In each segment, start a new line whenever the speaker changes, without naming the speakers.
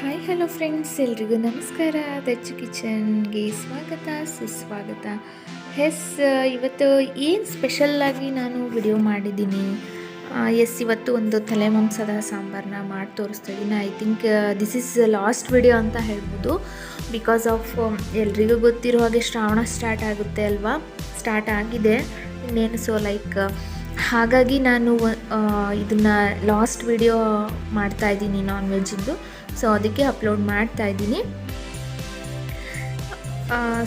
Hi hello friends ಎಲ್ರಿಗೂ ನಮಸ್ಕಾರ. ದಚ್ಚು ಕಿಚನ್ಗೆ ಸ್ವಾಗತ, ಸುಸ್ವಾಗತ. ಎಸ್ ಇವತ್ತು ಏನು ಸ್ಪೆಷಲ್ಲಾಗಿ ನಾನು ವಿಡಿಯೋ ಮಾಡಿದ್ದೀನಿ? ಎಸ್ ಇವತ್ತು ಒಂದು ತಲೆ ಮಾಂಸದ ಸಾಂಬಾರನ್ನ ಮಾಡಿ ತೋರಿಸ್ತಾ ಇದ್ದೀನಿ I think this is last video ಅಂತ ಹೇಳ್ಬೋದು. ಬಿಕಾಸ್ ಆಫ್ ಎಲ್ರಿಗೂ ಗೊತ್ತಿರೋ ಹಾಗೆ ಶ್ರಾವಣ ಸ್ಟಾರ್ಟ್ ಆಗುತ್ತೆ ಅಲ್ವಾ? ಸ್ಟಾರ್ಟ್ ಆಗಿದೆ. ಇನ್ನೇನು ಸೊ ಲೈಕ್ ಹಾಗಾಗಿ ನಾನು ಇದನ್ನು ಲಾಸ್ಟ್ ವಿಡಿಯೋ ಮಾಡ್ತಾ ಇದ್ದೀನಿ ನಾನ್ ವೆಜ್ಜಿಂದು ಸೊ ಅದಕ್ಕೆ ಅಪ್ಲೋಡ್ ಮಾಡ್ತಾ ಇದ್ದೀನಿ.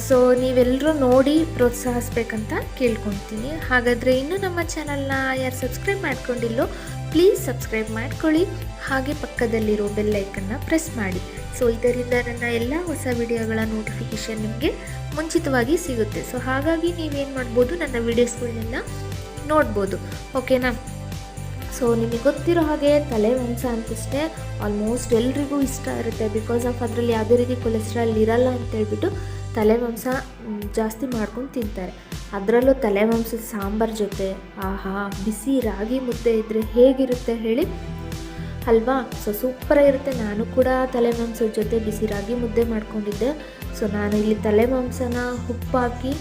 ಸೊ ನೀವೆಲ್ಲರೂ ನೋಡಿ ಪ್ರೋತ್ಸಾಹಿಸ್ಬೇಕಂತ ಕೇಳ್ಕೊತೀನಿ. ಹಾಗಾದರೆ ಇನ್ನೂ ನಮ್ಮ ಚಾನಲ್ನ ಯಾರು ಸಬ್ಸ್ಕ್ರೈಬ್ ಮಾಡ್ಕೊಂಡಿಲ್ಲೋ ಪ್ಲೀಸ್ ಸಬ್ಸ್ಕ್ರೈಬ್ ಮಾಡ್ಕೊಳ್ಳಿ. ಹಾಗೆ ಪಕ್ಕದಲ್ಲಿರೋ ಬೆಲ್ ಐಕನ್ನ ಪ್ರೆಸ್ ಮಾಡಿ. ಸೊ ಇದರಿಂದ ನನ್ನ ಎಲ್ಲ ಹೊಸ ವಿಡಿಯೋಗಳ ನೋಟಿಫಿಕೇಷನ್ ನಿಮಗೆ ಮುಂಚಿತವಾಗಿ ಸಿಗುತ್ತೆ. ಸೊ ಹಾಗಾಗಿ ನೀವೇನು ಮಾಡ್ಬೋದು, ನನ್ನ ವಿಡಿಯೋಸ್ಗಳನ್ನೆಲ್ಲ ನೋಡ್ಬೋದು. ಓಕೆನಾ? ಸೊ ನಿಮಗೆ ಗೊತ್ತಿರೋ ಹಾಗೆ ತಲೆ ಮಾಂಸ ಅಂತಷ್ಟೇ ಆಲ್ಮೋಸ್ಟ್ ಎಲ್ರಿಗೂ ಇಷ್ಟ ಇರುತ್ತೆ. ಬಿಕಾಸ್ ಆಫ್ ಅದರಲ್ಲಿ ಯಾವುದೇ ರೀತಿ ಕೊಲೆಸ್ಟ್ರಾಲ್ ಇರಲ್ಲ ಅಂತೇಳ್ಬಿಟ್ಟು ತಲೆ ಮಾಂಸ ಜಾಸ್ತಿ ಮಾಡ್ಕೊಂಡು ತಿಂತಾರೆ. ಅದರಲ್ಲೂ ತಲೆ ಮಾಂಸದ ಸಾಂಬಾರ್ ಜೊತೆ, ಆಹಾ, ಬಿಸಿ ರಾಗಿ ಮುದ್ದೆ ಇದ್ದರೆ ಹೇಗಿರುತ್ತೆ ಹೇಳಿ? ಅಲ್ವಾ? ಸೊ ಸೂಪರಾಗಿರುತ್ತೆ ನಾನು ಕೂಡ ತಲೆ ಮಾಂಸದ ಜೊತೆ ಬಿಸಿ ರಾಗಿ ಮುದ್ದೆ ಮಾಡ್ಕೊಂಡಿದ್ದೆ. ಸೊ ನಾನು ಇಲ್ಲಿ ತಲೆ ಮಾಂಸನ ಉಪ್ಪಾಕಿ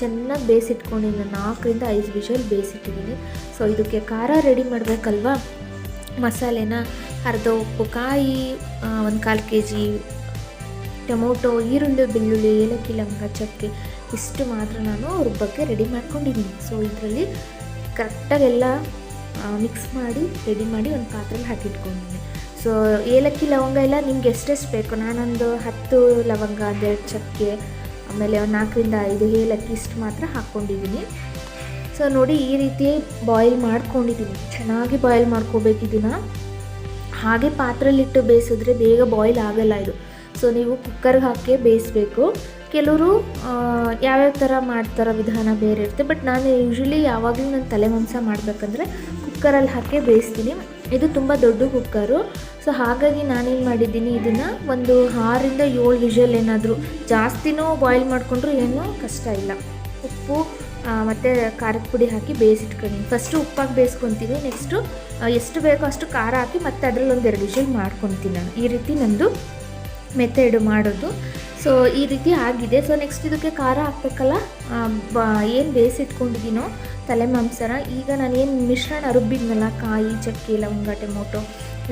ಚೆನ್ನಾಗಿ ಬೇಯಿಸಿಟ್ಕೊಂಡಿದ್ದೀನಿ ನಾಲ್ಕರಿಂದ ಐದು ವಿಷಲ್ ಬೇಯಿಸಿಟ್ಟಿದ್ದೀನಿ. ಸೊ ಇದಕ್ಕೆ ಖಾರ ರೆಡಿ ಮಾಡಬೇಕಲ್ವಾ? ಮಸಾಲೆನ ಅರ್ಧ ಉಪ್ಪು, ಕಾಯಿ ಒಂದು ಕಾಲು ಕೆ ಜಿ ಟೊಮೊಟೊ, ಈರುಳ್ಳಿ, ಬೆಳ್ಳುಳ್ಳಿ, ಏಲಕ್ಕಿ, ಲವಂಗ, ಚಕ್ಕೆ, ಇಷ್ಟು ಮಾತ್ರ ನಾನು ರುಬ್ಬಕ್ಕೆ ರೆಡಿ ಮಾಡ್ಕೊಂಡಿದ್ದೀನಿ. ಸೊ ಇದರಲ್ಲಿ ಕರೆಕ್ಟಾಗೆಲ್ಲ ಮಿಕ್ಸ್ ಮಾಡಿ ರೆಡಿ ಮಾಡಿ ಒಂದು ಪಾತ್ರೆಲಿ ಹಾಕಿಟ್ಕೊಂಡಿದ್ದೀನಿ. ಸೊ ಏಲಕ್ಕಿ, ಲವಂಗ ಎಲ್ಲ ನಿಮ್ಗೆ ಎಷ್ಟೆಷ್ಟು ಬೇಕು? ನಾನೊಂದು ಹತ್ತು ಲವಂಗ, ಒಂದೆರಡು ಚಕ್ಕೆ ಆಮೇಲೆ ಒಂದು ನಾಲ್ಕರಿಂದ ಐದು ಏಲಕ್ಕಿ ಇಷ್ಟು ಮಾತ್ರ ಹಾಕ್ಕೊಂಡಿದ್ದೀನಿ. ಸೊ ನೋಡಿ ಈ ರೀತಿ ಬಾಯ್ಲ್ ಮಾಡ್ಕೊಂಡಿದ್ದೀನಿ. ಚೆನ್ನಾಗಿ ಬಾಯ್ಲ್ ಮಾಡ್ಕೋಬೇಕು ಇದನ್ನು ಹಾಗೆ ಪಾತ್ರೆಲಿಟ್ಟು ಬೇಯಿಸಿದ್ರೆ ಬೇಗ ಬಾಯ್ಲ್ ಆಗಲ್ಲ ಇದು. ಸೊ ನೀವು ಕುಕ್ಕರ್ಗೆ ಹಾಕಿ ಬೇಯಿಸ್ಬೇಕು. ಕೆಲವರು ಯಾವ್ಯಾವ ಥರ ಮಾಡ್ತಾರೋ ವಿಧಾನ ಬೇರೆ ಇರುತ್ತೆ. ಬಟ್ ನಾನು ಯೂಶ್ವಲಿ ಯಾವಾಗಲೂ ನಾನು ತಲೆ ಮಾಂಸ ಮಾಡಬೇಕಂದ್ರೆ ಕುಕ್ಕರಲ್ಲಿ ಹಾಕಿ ಬೇಯಿಸ್ತೀನಿ. ಇದು ತುಂಬ ದೊಡ್ಡ ಕುಕ್ಕರು. ಸೊ ಹಾಗಾಗಿ ನಾನೇನು ಮಾಡಿದ್ದೀನಿ, ಇದನ್ನು ಒಂದು ಆರಿಂದ ಏಳು ವಿಷಲ್ ಏನಾದರೂ ಜಾಸ್ತಿನೂ ಬಾಯ್ಲ್ ಮಾಡಿಕೊಂಡ್ರು ಏನೂ ಕಷ್ಟ ಇಲ್ಲ. ಉಪ್ಪು ಮತ್ತು ಖಾರದ ಪುಡಿ ಹಾಕಿ ಬೇಯಿಸಿಟ್ಕೊಂಡಿನಿ ಫಸ್ಟು ಉಪ್ಪಾಗಿ ಬೇಯಿಸ್ಕೊತೀನಿ ನೆಕ್ಸ್ಟು ಎಷ್ಟು ಬೇಕೋ ಅಷ್ಟು ಖಾರ ಹಾಕಿ ಮತ್ತೆ ಅದರಲ್ಲಿ ಎರಡು ವಿಷಲ್ ಮಾಡ್ಕೊತೀನಿ ನಾನು. ಈ ರೀತಿ ನಂದು ಮೆಥಡ್ ಮಾಡೋದು. ಸೊ ಈ ರೀತಿ ಆಗಿದೆ. ಸೊ ನೆಕ್ಸ್ಟ್ ಇದಕ್ಕೆ ಖಾರ ಹಾಕ್ಬೇಕಲ್ಲ? ಏನು ಬೇಯಿಸಿಟ್ಕೊಂಡಿದ್ದೀನೋ ತಲೆ ಮಾಂಸನ ಈಗ ನಾನು ಏನು ಮಿಶ್ರಣ ರುಬ್ಬಿದ್ನಲ್ಲ, ಕಾಯಿ, ಚಕ್ಕೆ ಲವಂಗ ಟೊಮೊಟೊ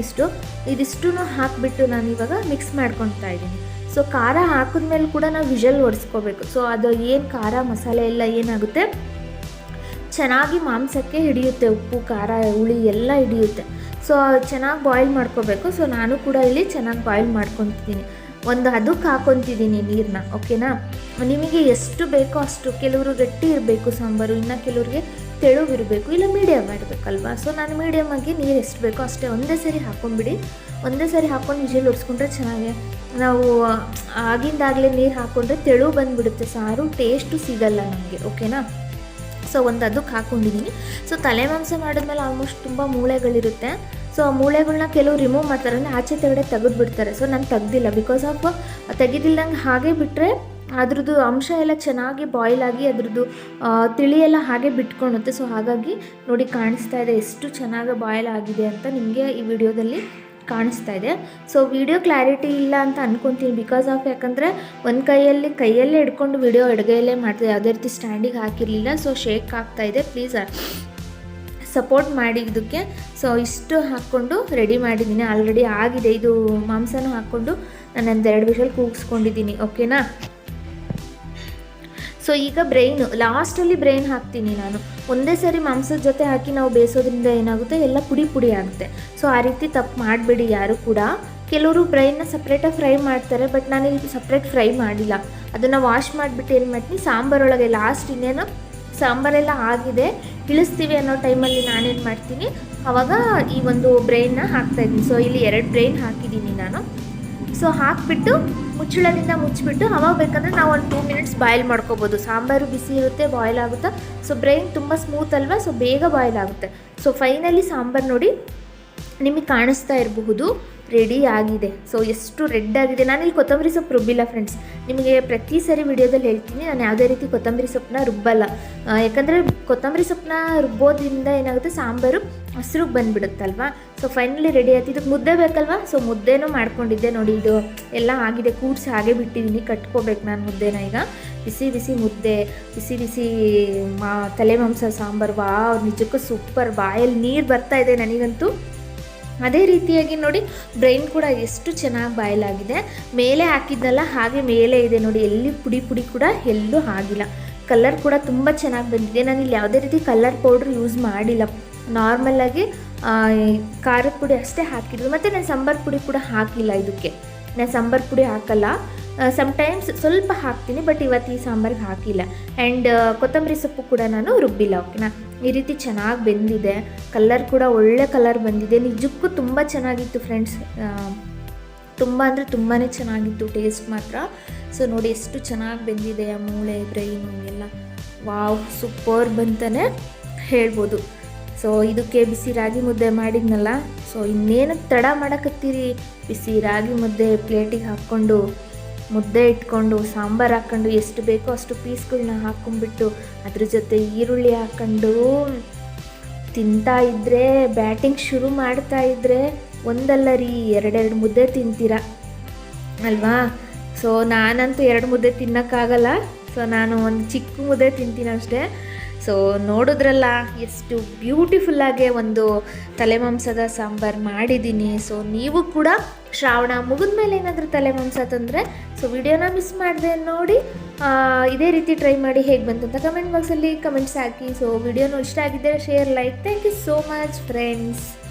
ಇಷ್ಟು. ಇದಿಷ್ಟು ಹಾಕಿಬಿಟ್ಟು ನಾನು ಇವಾಗ ಮಿಕ್ಸ್ ಮಾಡ್ಕೊತಾ ಇದ್ದೀನಿ. ಸೊ ಖಾರ ಹಾಕಿದ್ಮೇಲೆ ಕೂಡ ನಾವು ವಿಷಲ್ ಒರೆಸ್ಕೋಬೇಕು. ಸೊ ಅದು ಏನು ಖಾರ ಮಸಾಲೆ ಎಲ್ಲ ಏನಾಗುತ್ತೆ? ಚೆನ್ನಾಗಿ ಮಾಂಸಕ್ಕೆ ಹಿಡಿಯುತ್ತೆ. ಉಪ್ಪು, ಖಾರ, ಹುಳಿ ಎಲ್ಲ ಹಿಡಿಯುತ್ತೆ. ಸೊ ಚೆನ್ನಾಗಿ ಬಾಯ್ಲ್ ಮಾಡ್ಕೋಬೇಕು. ಸೊ ನಾನು ಕೂಡ ಇಲ್ಲಿ ಚೆನ್ನಾಗಿ ಬಾಯ್ಲ್ ಮಾಡ್ಕೊತಿದ್ದೀನಿ. ಒಂದು ಅದಕ್ಕೆ ಹಾಕೊತಿದ್ದೀನಿ ನೀರನ್ನ ಓಕೆನಾ? ನಿಮಗೆ ಎಷ್ಟು ಬೇಕೋ ಅಷ್ಟು ಕೆಲವರು ಗಟ್ಟಿ ಇರಬೇಕು ಸಾಂಬಾರು, ಇನ್ನು ಕೆಲವ್ರಿಗೆ ತೆಳುವಿರಬೇಕು, ಇಲ್ಲ ಮೀಡಿಯಮ್ ಮಾಡಬೇಕಲ್ವಾ ಸೊ ನಾನು ಮೀಡಿಯಮ್ ಆಗಿ ನೀರು ಎಷ್ಟು ಬೇಕೋ ಅಷ್ಟೇ ಒಂದೇ ಸರಿ ಹಾಕೊಂಡ್ಬಿಡಿ ಒಂದೇ ಸರಿ ಹಾಕೊಂಡು ವಿಜಲ್ ಒಡಿಸ್ಕೊಂಡ್ರೆ ಚೆನ್ನಾಗಿ ನಾವು, ಆಗಿಂದಾಗಲೇ ನೀರು ಹಾಕ್ಕೊಂಡ್ರೆ ತೆಳು ಬಂದುಬಿಡುತ್ತೆ. ಸಾರು ಟೇಸ್ಟು ಸಿಗಲ್ಲ ನಮಗೆ, ಓಕೆನಾ? ಸೊ ಒಂದು ಅದಕ್ಕೆ ಹಾಕ್ಕೊಂಡಿದ್ದೀನಿ ಸೊ ತಲೆ ಮಾಂಸ ಮಾಡಿದ್ಮೇಲೆ ಆಲ್ಮೋಸ್ಟ್ ತುಂಬ ಮೂಳೆಗಳಿರುತ್ತೆ. ಸೊ ಆ ಮೂಳೆಗಳನ್ನ ಕೆಲವು ರಿಮೂವ್ ಮಾಡ್ತಾರೆ ಆಚೆ ತೆಗಡೆ ತೆಗೆದು ಬಿಡ್ತಾರೆ ಸೊ ನಾನು ತೆಗ್ದಿಲ್ಲ ಬಿಕಾಸ್ ಆಫ್ ತೆಗೆದಿಲ್ಲಂಗೆ ಹಾಗೆ ಬಿಟ್ಟರೆ ಅದ್ರದ್ದು ಅಂಶ ಎಲ್ಲ ಚೆನ್ನಾಗಿ ಬಾಯ್ಲ್ ಆಗಿ ಅದ್ರದ್ದು ತಿಳಿ ಎಲ್ಲ ಹಾಗೆ ಬಿಟ್ಕೊಳುತ್ತೆ ಸೊ ಹಾಗಾಗಿ ನೋಡಿ ಕಾಣಿಸ್ತಾ ಇದೆ ಎಷ್ಟು ಚೆನ್ನಾಗಿ ಬಾಯ್ಲ್ ಆಗಿದೆ ಅಂತ ನಿಮಗೆ ಈ ವಿಡಿಯೋದಲ್ಲಿ ಕಾಣಿಸ್ತಾ ಇದೆ. ಸೊ ವಿಡಿಯೋ ಕ್ಲಾರಿಟಿ ಇಲ್ಲ ಅಂತ ಅನ್ಕೊತೀನಿ ಬಿಕಾಸ್ ಆಫ್ ಯಾಕಂದರೆ ಒಂದು ಕೈಯಲ್ಲಿ, ಕೈಯಲ್ಲೇ ಹಿಡ್ಕೊಂಡು ವಿಡಿಯೋ ಅಡುಗೆಯಲ್ಲೇ ಮಾಡ್ತಾ ಯಾವುದೇ ರೀತಿ ಸ್ಟ್ಯಾಂಡಿಗೆ ಹಾಕಿರಲಿಲ್ಲ. ಸೊ ಶೇಕ್ ಆಗ್ತಾ ಇದೆ. ಪ್ಲೀಸ್ ಸಪೋರ್ಟ್ ಮಾಡಿ ಇದಕ್ಕೆ. ಸೊ ಇಷ್ಟು ಹಾಕ್ಕೊಂಡು ರೆಡಿ ಮಾಡಿದ್ದೀನಿ. ಆಲ್ರೆಡಿ ಆಗಿದೆ. ಇದು ಮಾಂಸನೂ ಹಾಕ್ಕೊಂಡು ನಾನು ಎರಡು ವಿಷಲ್ ಕೂಗಿಸ್ಕೊಂಡಿದ್ದೀನಿ. ಓಕೆನಾ ಸೊ ಈಗ ಬ್ರೈನು ಲಾಸ್ಟಲ್ಲಿ ಬ್ರೈನ್ ಹಾಕ್ತೀನಿ ನಾನು. ಒಂದೇ ಸರಿ ಮಾಂಸದ ಜೊತೆ ಹಾಕಿ ನಾವು ಬೇಯಿಸೋದ್ರಿಂದ ಏನಾಗುತ್ತೆ? ಎಲ್ಲ ಪುಡಿ ಪುಡಿ ಆಗುತ್ತೆ. ಸೊ ಆ ರೀತಿ ತಪ್ಪು ಮಾಡಬೇಡಿ ಯಾರು ಕೂಡ. ಕೆಲವರು ಬ್ರೈನ್ನ ಸಪ್ರೇಟಾಗಿ ಫ್ರೈ ಮಾಡ್ತಾರೆ ಬಟ್ ನಾನು ಇಲ್ಲಿ ಸಪ್ರೇಟ್ ಫ್ರೈ ಮಾಡಿಲ್ಲ. ಅದನ್ನು ವಾಶ್ ಮಾಡಿಬಿಟ್ಟು ಏನು ಮಾಡ್ತೀನಿ? ಸಾಂಬಾರೊಳಗೆ ಲಾಸ್ಟ್ ಇನ್ನೇನು? ಸಾಂಬಾರೆಲ್ಲ ಆಗಿದೆ. ಇಳಿಸ್ತೀವಿ ಅನ್ನೋ ಟೈಮಲ್ಲಿ ನಾನೇನು ಮಾಡ್ತೀನಿ? ಆವಾಗ ಈ ಒಂದು ಬ್ರೈನ್ನ ಹಾಕ್ತಾಯಿದ್ದೀನಿ ಸೊ ಇಲ್ಲಿ ಎರಡು ಬ್ರೈನ್ ಹಾಕಿದ್ದೀನಿ ನಾನು. ಸೊ ಹಾಕಿಬಿಟ್ಟು ಮುಚ್ಚಳದಿಂದ ಮುಚ್ಚಿಬಿಟ್ಟು ಅವಾಗ ಬೇಕಂದರೆ ನಾವು ಒಂದು ಟೂ ಮಿನಿಟ್ಸ್ ಬಾಯ್ಲ್ ಮಾಡ್ಕೋಬೋದು. ಸಾಂಬಾರು ಬಿಸಿ ಇರುತ್ತೆ ಬಾಯ್ಲ್ ಆಗುತ್ತೆ. ಸೊ ಬ್ರೈನ್ ತುಂಬ ಸ್ಮೂತ್ ಅಲ್ವಾ? ಸೊ ಬೇಗ ಬಾಯ್ಲ್ ಆಗುತ್ತೆ. ಸೊ ಫೈನಲಿ ಸಾಂಬಾರು ನೋಡಿ ನಿಮಗೆ ಕಾಣಿಸ್ತಾ ಇರಬಹುದು. ರೆಡಿ ಆಗಿದೆ. ಸೊ ಎಷ್ಟು ರೆಡ್ ಆಗಿದೆ. ನಾನು ಇಲ್ಲಿ ಕೊತ್ತಂಬರಿ ಸೊಪ್ಪು ರುಬ್ಬಿಲ್ಲ ಫ್ರೆಂಡ್ಸ್ ನಿಮಗೆ ಪ್ರತಿ ಸರಿ ವಿಡಿಯೋದಲ್ಲಿ ಹೇಳ್ತೀನಿ. ನಾನು ಯಾವುದೇ ರೀತಿ ಕೊತ್ತಂಬರಿ ಸೊಪ್ಪನ್ನ ರುಬ್ಬಲ್ಲ. ಯಾಕಂದರೆ ಕೊತ್ತಂಬರಿ ಸೊಪ್ಪನ್ನ ರುಬ್ಬೋದ್ರಿಂದ ಏನಾಗುತ್ತೆ? ಸಾಂಬಾರು ಹಸಿರುಗೆ ಬಂದುಬಿಡುತ್ತಲ್ವಾ? ಸೊ ಫೈನಲಿ ರೆಡಿ ಆಯ್ತು. ಇದಕ್ಕೆ ಮುದ್ದೆ ಬೇಕಲ್ವಾ? ಸೊ ಮುದ್ದೆನೂ ಮಾಡ್ಕೊಂಡಿದ್ದೆ ನೋಡಿ. ಇದು ಎಲ್ಲ ಆಗಿದೆ. ಕೂಡ್ಸಿ ಹಾಗೆ ಬಿಟ್ಟಿದ್ದೀನಿ ಕಟ್ಕೋಬೇಕು ನಾನು ಮುದ್ದೆನ ಈಗ. ಬಿಸಿ ಬಿಸಿ ಮುದ್ದೆ, ಬಿಸಿ ಬಿಸಿ ಮಾ ತಲೆ ಮಾಂಸ, ಸಾಂಬಾರು. ವಾ ನಿಜಕ್ಕೂ ಸೂಪರ್ ಬಾಯಲ್ಲಿ ನೀರು ಬರ್ತಾ ಇದೆ ನನಗಂತೂ. ಅದೇ ರೀತಿಯಾಗಿ ನೋಡಿ ಬ್ರೈನ್ ಕೂಡ ಎಷ್ಟು ಚೆನ್ನಾಗಿ ಬಾಯ್ಲಾಗಿದೆ. ಮೇಲೆ ಹಾಕಿದ್ನಲ್ಲ ಹಾಗೆ ಮೇಲೆ ಇದೆ ನೋಡಿ, ಎಲ್ಲಿ ಪುಡಿ ಪುಡಿ ಕೂಡ ಎಲ್ಲೂ ಆಗಿಲ್ಲ. ಕಲರ್ ಕೂಡ ತುಂಬ ಚೆನ್ನಾಗಿ ಬಂದಿದೆ. ನಾನು ಇಲ್ಲಿ ಯಾವುದೇ ರೀತಿ ಕಲರ್ ಪೌಡ್ರ್ ಯೂಸ್ ಮಾಡಿಲ್ಲ. ನಾರ್ಮಲಾಗಿ ಖಾರದ ಪುಡಿ ಅಷ್ಟೇ ಹಾಕಿದ್ರು ಮತ್ತು ನಾನು ಸಾಂಬಾರು ಪುಡಿ ಕೂಡ ಹಾಕಿಲ್ಲ ಇದಕ್ಕೆ. ನಾನು ಸಾಂಬಾರು ಪುಡಿ ಹಾಕಲ್ಲ. ಸಮ್ಟೈಮ್ಸ್ ಸ್ವಲ್ಪ ಹಾಕ್ತೀನಿ ಬಟ್ ಇವತ್ತು ಈ ಸಾಂಬಾರಿಗೆ ಹಾಕಿಲ್ಲ. ಆ್ಯಂಡ್ ಕೊತ್ತಂಬರಿ ಸೊಪ್ಪು ಕೂಡ ನಾನು ರುಬ್ಬಿಲ್ಲ. ಓಕೆನಾ ಈ ರೀತಿ ಚೆನ್ನಾಗಿ ಬೆಂದಿದೆ. ಕಲರ್ ಕೂಡ ಒಳ್ಳೆ ಕಲರ್ ಬಂದಿದೆ. ನಿಜಕ್ಕೂ ತುಂಬ ಚೆನ್ನಾಗಿತ್ತು ಫ್ರೆಂಡ್ಸ್ ತುಂಬ ಅಂದರೆ ತುಂಬಾ ಚೆನ್ನಾಗಿತ್ತು ಟೇಸ್ಟ್ ಮಾತ್ರ. ಸೊ ನೋಡಿ ಎಷ್ಟು ಚೆನ್ನಾಗಿ ಬೆಂದಿದೆ ಆ ಮೂಳೆ ಬ್ರೈನು ಎಲ್ಲ. ವಾವ್ ಸೂಪರ್ ಬಂತಾನೆ ಹೇಳ್ಬೋದು. ಸೊ ಇದಕ್ಕೆ ಬಿಸಿ ರಾಗಿ ಮುದ್ದೆ ಮಾಡಿದ್ನಲ್ಲ? ಸೊ ಇನ್ನೇನು ತಡ ಮಾಡಕತ್ತೀರಿ? ಬಿಸಿ ರಾಗಿ ಮುದ್ದೆ ಪ್ಲೇಟಿಗೆ ಹಾಕ್ಕೊಂಡು ಮುದ್ದೆ ಇಟ್ಕೊಂಡು, ಸಾಂಬಾರು ಹಾಕ್ಕೊಂಡು ಎಷ್ಟು ಬೇಕೋ ಅಷ್ಟು ಪೀಸ್ಗಳನ್ನ ಹಾಕ್ಕೊಂಡ್ಬಿಟ್ಟು ಅದ್ರ ಜೊತೆ ಈರುಳ್ಳಿ ಹಾಕ್ಕೊಂಡು ತಿಂತಾ ಇದ್ದರೆ ಬ್ಯಾಟಿಂಗ್ ಶುರು ಮಾಡ್ತಾ ಇದ್ದರೆ ಒಂದಲ್ಲ ರೀ, ಎರಡೆರಡು ಮುದ್ದೆ ತಿಂತೀರ? ಅಲ್ವಾ? ಸೊ ನಾನಂತೂ ಎರಡು ಮುದ್ದೆ ತಿನ್ನೋಕ್ಕಾಗಲ್ಲ. ಸೊ ನಾನು ಒಂದು ಚಿಕ್ಕ ಮುದ್ದೆ ತಿಂತೀನಿ ಅಷ್ಟೇ. ಸೊ ನೋಡಿದ್ರಲ್ಲ, ಎಷ್ಟು ಬ್ಯೂಟಿಫುಲ್ಲಾಗೆ ಒಂದು ತಲೆಮಾಂಸದ ಸಾಂಬಾರು ಮಾಡಿದ್ದೀನಿ. ಸೊ ನೀವು ಕೂಡ ಶ್ರಾವಣ ಮುಗಿದ ಮೇಲೆ ಏನಾದರೂ ತಲೆ ತಂದರೆ ಸೊ ವಿಡಿಯೋನ ಮಿಸ್ ಮಾಡಿದೆ ನೋಡಿ ಇದೇ ರೀತಿ ಟ್ರೈ ಮಾಡಿ ಹೇಗೆ ಬಂತು ಅಂತ ಕಮೆಂಟ್ ಬಾಕ್ಸಲ್ಲಿ ಕಮೆಂಟ್ಸ್ ಹಾಕಿ. ಸೊ ವಿಡಿಯೋನು ಇಷ್ಟ ಆಗಿದ್ದರೆ share like thank you so much friends